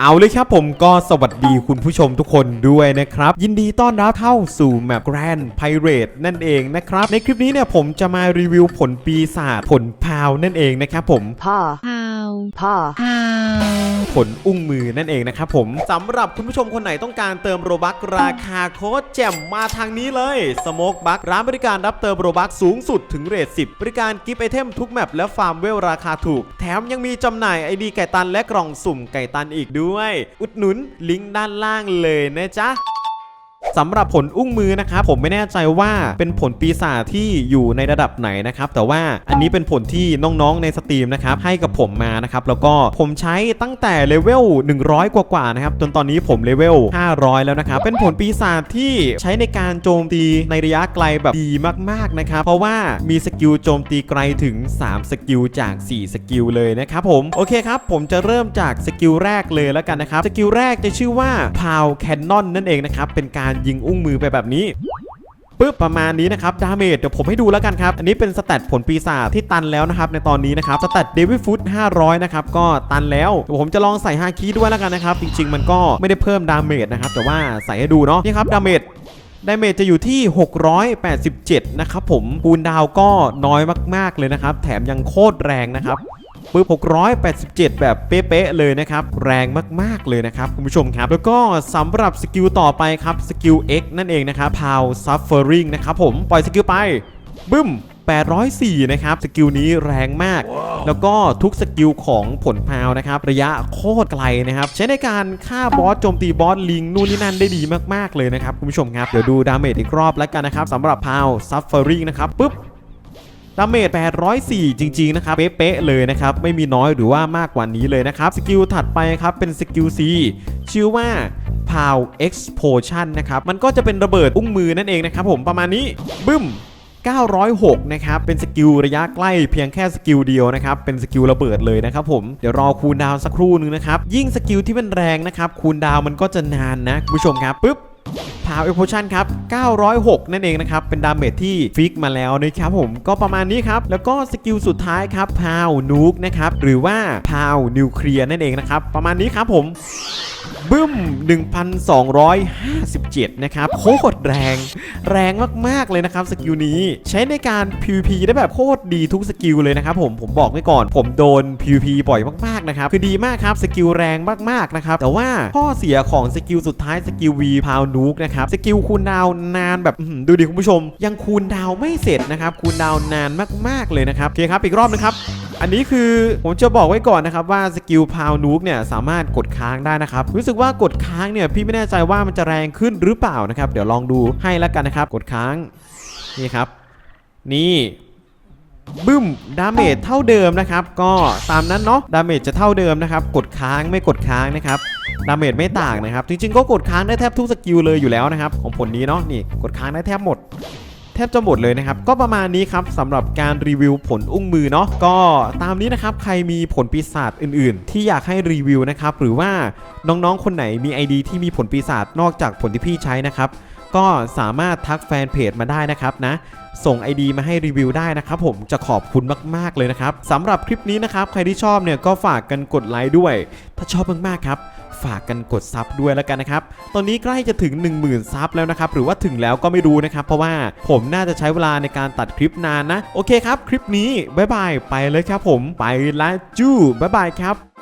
เอาเลยครับผมก็สวัสดีคุณผู้ชมทุกคนด้วยนะครับ ยินดีต้อนรับเข้าสู่แมป Grand Pirate นั่นเองนะครับ ในคลิปนี้เนี่ยผมจะมารีวิวผลปีศาจผลพาวนั่นเองนะครับผมพ่อพาวพ่อ ผลอุ้งมือนั่นเองนะครับผมสำหรับคุณผู้ชมคนไหนต้องการเติมโรบักราคาโคตรแจ่มมาทางนี้เลยสโมกบักร้านบริการรับเติมโรบักสูงสุดถึงเรท10 บริการกิฟต์ไอเทมทุกแมปและฟาร์มเวลราคาถูก แถมยังมีจำหน่ายไอดีไก่ตันและกล่องสุ่มไก่ตันอีกด้วย อุดหนุนลิงก์ด้านล่างเลยนะจ๊ะ สำหรับผลอุ้งมือนะครับผมไม่แน่ใจว่าเป็นผลปีศาจที่อยู่ในระดับไหนนะครับแต่ว่าอันนี้เป็นผลที่น้องๆในสตรีมนะครับให้กับผมมานะครับแล้วก็ผมใช้ตั้งแต่เลเวล100 กว่าๆนะครับจนตอนนี้ผมเลเวล500 แล้วนะครับเป็นผลปีศาจที่ใช้ในการโจมตีในระยะไกลแบบดีมากๆนะครับเพราะว่ามีสกิลโจมตีไกลถึง 3 สกิลจาก 4 สกิลเลยนะครับผมโอเคครับผมจะเริ่มจากสกิลแรกเลยแล้วกันนะครับสกิลแรกจะชื่อว่า Pow Cannon นั่นเองนะครับเป็นการยิงอุ้งมือไปแบบนี้ปึ๊บประมาณนี้นะครับดาเมจเดี๋ยวผมให้ดูแล้วกันครับ อันนี้เป็นสแตทผลปีศาจที่ตันแล้วนะครับในตอนนี้นะครับสแตทเดวิดฟุต500 นะครับ ก็ตันแล้วเดี๋ยวผมจะลองใส่ฮาคีด้วยแล้วกันนะครับ จริง ๆ มันก็ไม่ได้เพิ่มดาเมจนะครับ แต่ว่าใส่ให้ดูเนาะนี่ครับดาเมจดาเมจจะอยู่ที่ 687 นะครับผมคูณดาวก็น้อยมากๆเลยนะครับ แถมยังโคตรแรงนะครับ ปึ๊บ687 แบบเป๊ะๆเลยนะครับ แรงมากๆเลยนะครับคุณผู้ชมครับ แล้วก็สำหรับสกิลต่อไปครับสกิล X นั่นเองนะครับ Pow Suffering นะครับผมปล่อยสกิลไปบึ้ม804 นะครับ สกิลนี้แรงมากแล้วก็ทุกสกิลของผลพาวนะครับ ระยะโคตรไกลนะครับ ใช้ในการฆ่าบอสโจมตีบอสลิงนู่นนี่นั่นได้ดีมาก ๆ เลยนะครับ คุณผู้ชมครับ เดี๋ยวดูดาเมจอีกรอบแล้วกันนะครับสำหรับพาวซัฟเฟอริงนะครับปุ๊บ ดาเมจ804 จริงๆนะครับเป๊ะๆเลยนะครับไม่มีน้อยหรือว่ามากกว่านี้เลยนะครับสกิลถัดไปครับเป็นสกิล C ชื่อว่า Pow Explosion นะครับมันก็จะเป็นระเบิดอุ้งมือนั่นเองนะครับผมประมาณนี้บึ้ม906 นะครับ เป็นสกิลระยะใกล้เพียงแค่สกิลเดียวนะครับ เป็นสกิลระเบิดเลยนะครับผม เดี๋ยวรอคูลดาวสักครู่นึงนะครับ ยิ่งสกิลที่มันแรงนะครับ คูลดาวมันก็จะนานนะคุณผู้ชมครับ ปึ๊บ พาวเอ p พชั่นครับ 906 นั่นเองนะครับ เป็นดาเมจที่ฟิกมาแล้วนะครับผมก็ประมาณนี้ครับ แล้วก็สกิลสุดท้ายครับพาวนูกนะครับ หรือว่าพาวนิวเคลียร์นั่นเองนะครับ ประมาณนี้ครับผม บึ้ม 1,257 นะครับโคตรแรง แรงมากๆเลยนะครับสกิลนี้ใช้ในการ PVP ได้แบบโคตรดีทุกสกิลเลยนะครับผมผมบอกไว้ก่อน ผมโดน PVP บ่อยมากๆนะครับคือดีมากครับสกิลแรงมากๆนะครับแต่ว่าข้อเสียของสกิลสุดท้ายสกิล V พาวนูกนะครับสกิลคูลดาวนานแบบดูดิคุณผู้ชม ยังคูลดาวไม่เสร็จนะครับคูลดาวน์นานมากๆเลยนะครับโอเคครับอีกรอบนึงครับอันนี้คือผมจะบอกไว้ก่อนนะครับว่าสกิลพาวนูกเนี่ยสามารถกดค้างได้นะครับรู้สึกว่ากดค้างเนี่ยพี่ไม่แน่ใจว่ามันจะแรงขึ้นหรือเปล่านะครับ เดี๋ยวลองดูให้แล้วกันนะครับ กดค้างนี่ครับ นี่บึ้มดาเมจเท่าเดิมนะครับ ก็ตามนั้นเนาะดาเมจจะเท่าเดิมนะครับ กดค้างไม่กดค้างนะครับดาเมจไม่ต่างนะครับ จริงๆก็กดค้างได้แทบทุกสกิลเลยอยู่แล้วนะครับ ของผลนี้เนาะนี่กดค้างได้แทบหมด แทบจะหมดเลยนะครับ ก็ประมาณนี้ครับสำหรับการรีวิวผลอุ้งมือเนาะก็ตามนี้นะครับใครมีผลปีศาจอื่น ๆ ที่อยากให้รีวิวนะครับหรือว่าน้องๆคนไหนมี ID ที่มีผลปีศาจนอกจากผลที่พี่ใช้นะครับก็สามารถทักแฟนเพจมาได้นะครับนะ ส่ง ID มาให้รีวิวได้นะครับผมจะขอบคุณมาก ๆ เลยนะครับสำหรับคลิปนี้นะครับ ใครที่ชอบเนี่ยก็ฝากกันกดไลค์ด้วย ถ้าชอบมาก ๆ ครับ ฝากกันกดซับด้วยแล้วกันนะครับ ตอนนี้ใกล้จะถึง 10,000ซับแล้วนะครับ หรือว่าถึงแล้วก็ไม่รู้นะครับ เพราะว่าผมน่าจะใช้เวลาในการตัดคลิปนานนะ โอเคครับ คลิปนี้ บ๊ายบาย ไปเลยครับผม ไปละจู้บ๊ายบายครับ